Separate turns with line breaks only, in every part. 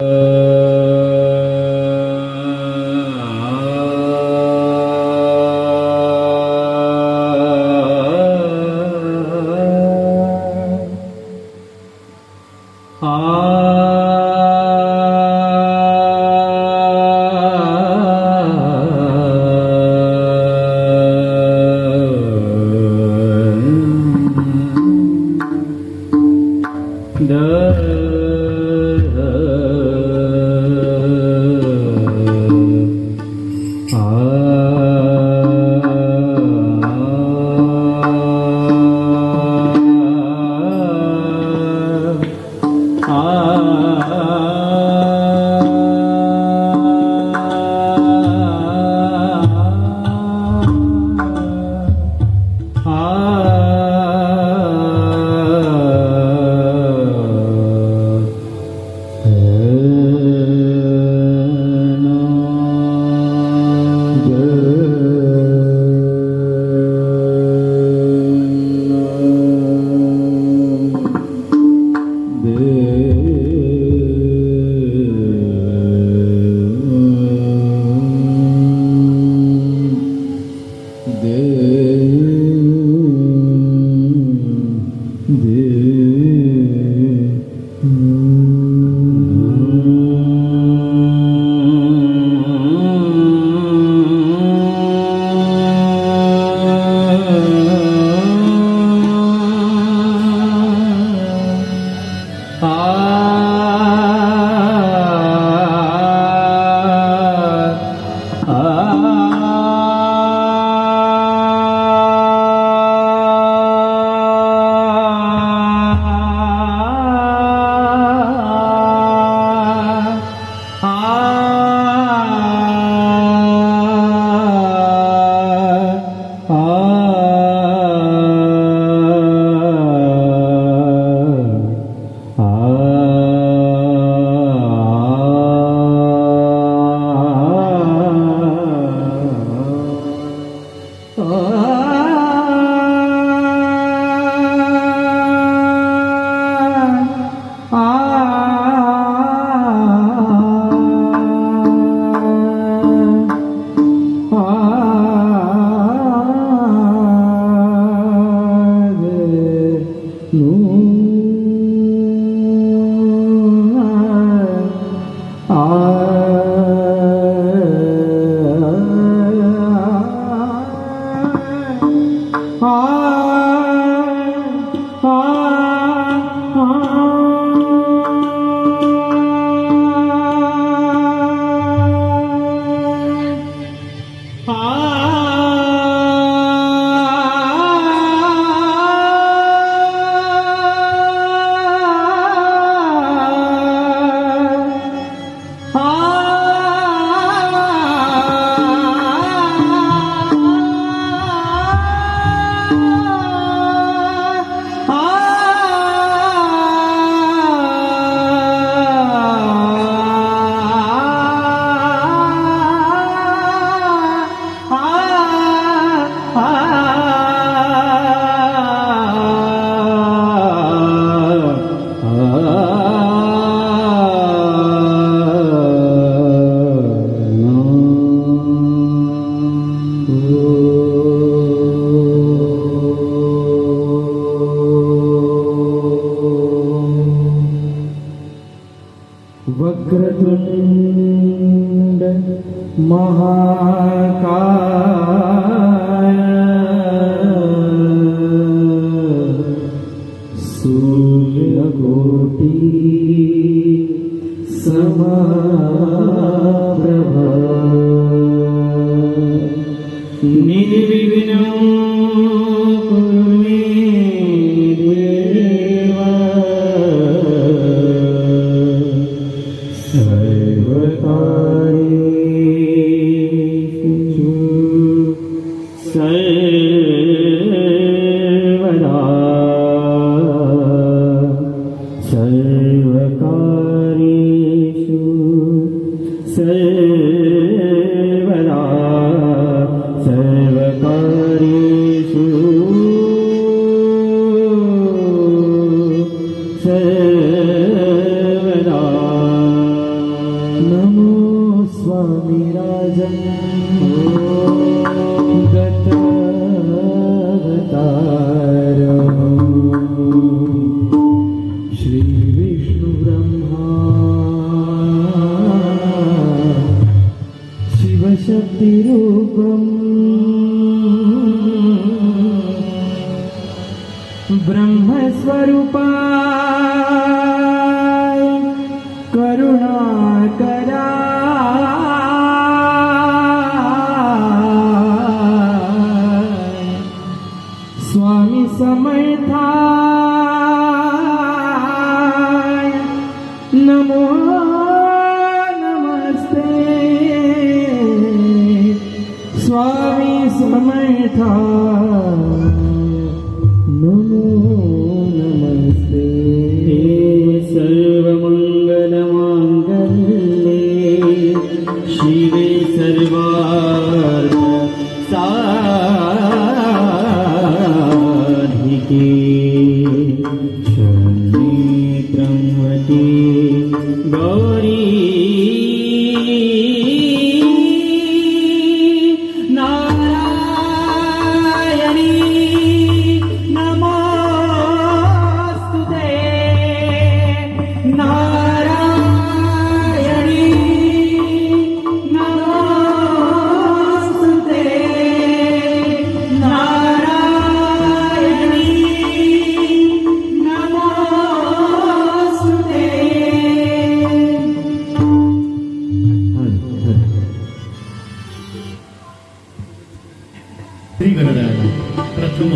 Uh... നിധി വിഘ്നം કરતા હતા પ્રથમ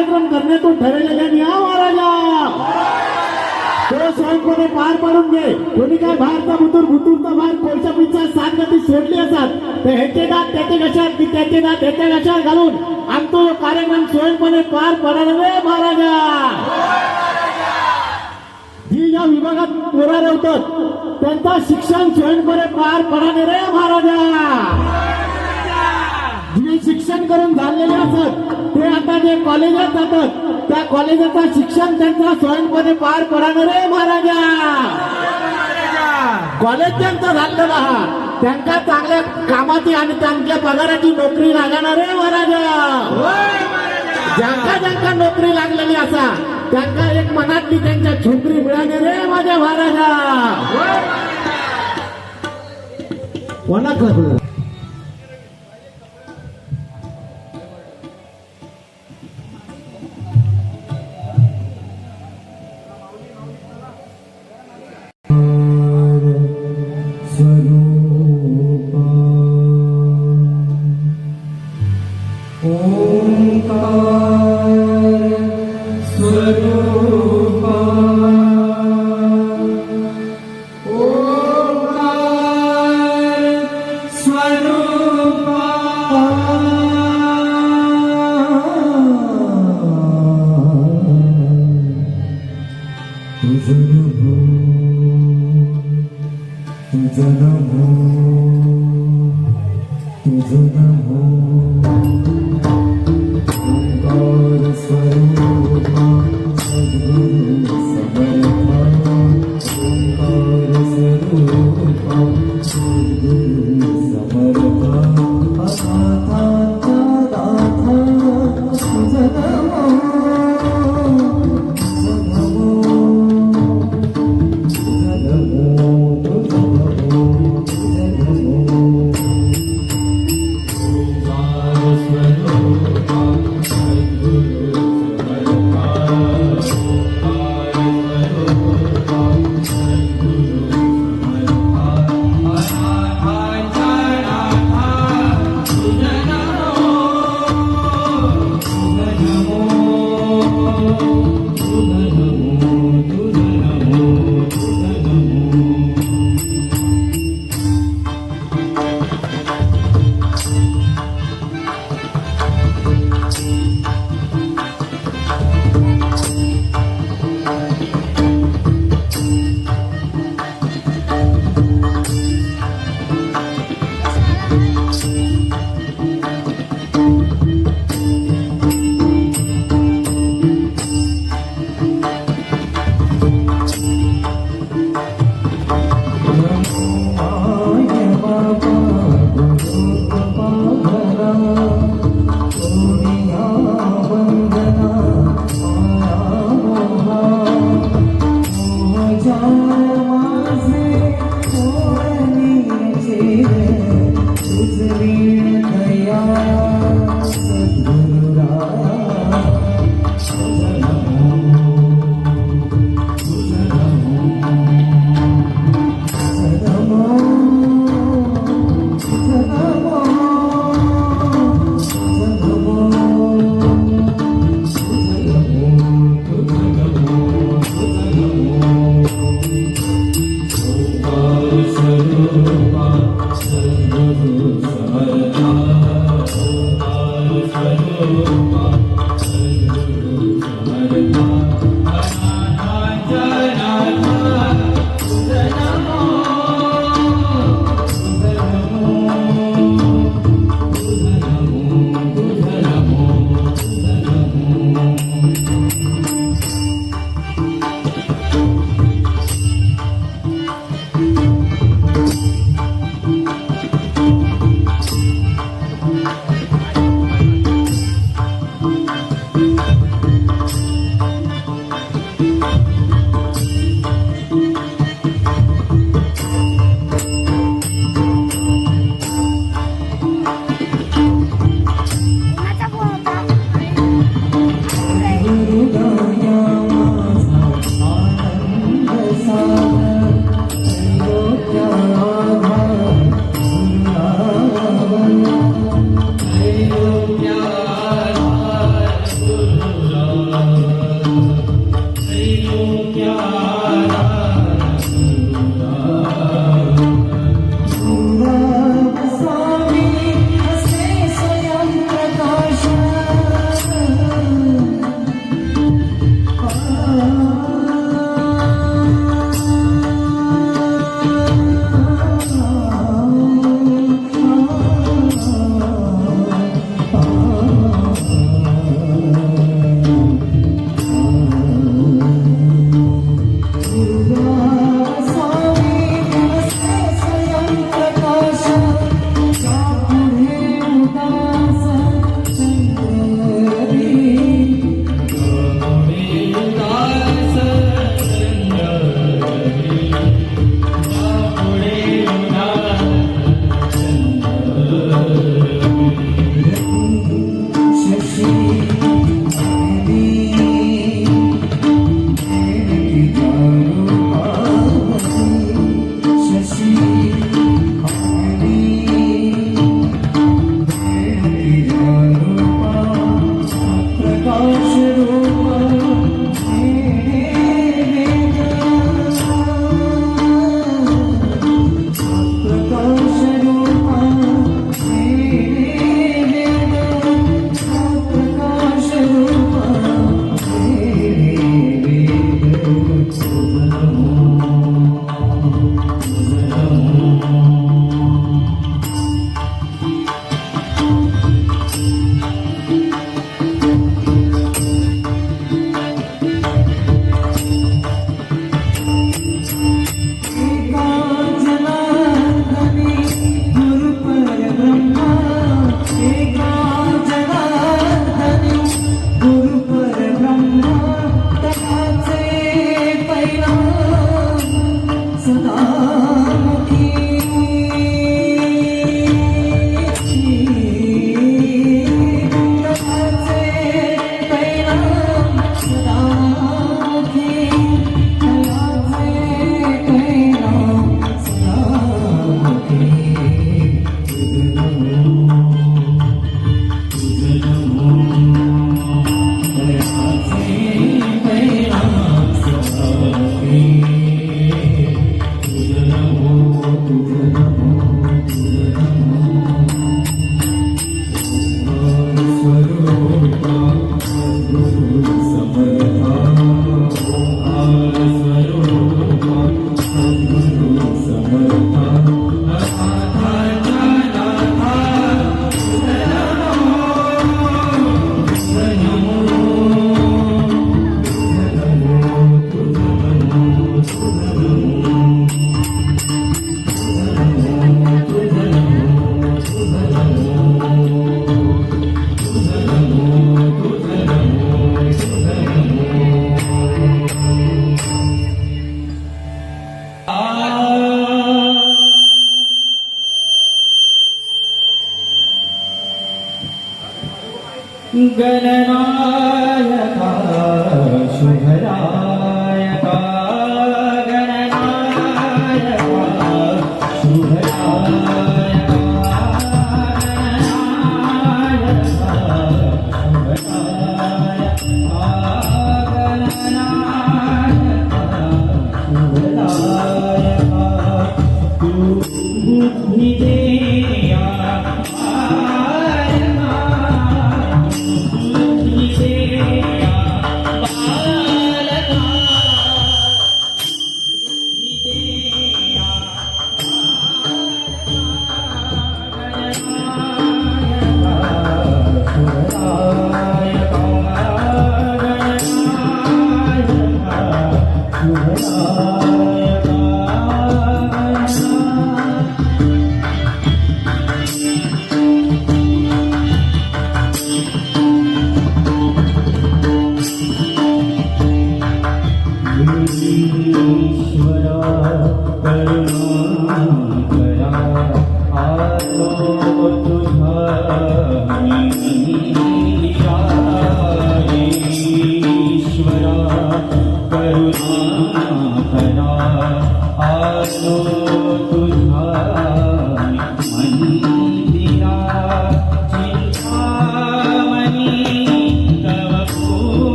गाण्याचा कार्यक्रम करण्यातून ठरवलेल्या या महाराजा. तो स्वयंपणे पार पाडून घे. कोणी काय बाहेरचा बुतूर भुतूरचा बाहेर कोळच्या पिच्या सात गती सोडली असतात. तर ह्याचे दात त्याचे घशात की त्याचे दात त्याच्या घशात घालून आमचा तो कार्यक्रम स्वयंपणे पार पडायला वे महाराजा. जी या विभागात पोरा होतात त्यांचा शिक्षण स्वयंपणे पार पडाने रे महाराजा. शिक्षण करून झालेले असत ते आता जे कॉलेजात जातात त्या कॉलेजाचं शिक्षण त्यांचा स्वयंपणे पार करणारे रे महाराजा. कॉलेज त्यांचं झालेलं हा. त्यांना चांगल्या कामाची आणि त्यांच्या पगाराची नोकरी लागणार रे महाराजा. ज्यांका ज्यांका नोकरी लागलेली असा त्यांना एक मनातली त्यांच्या छोकरी मिळाली रे माझ्या महाराजा. कोणाकडं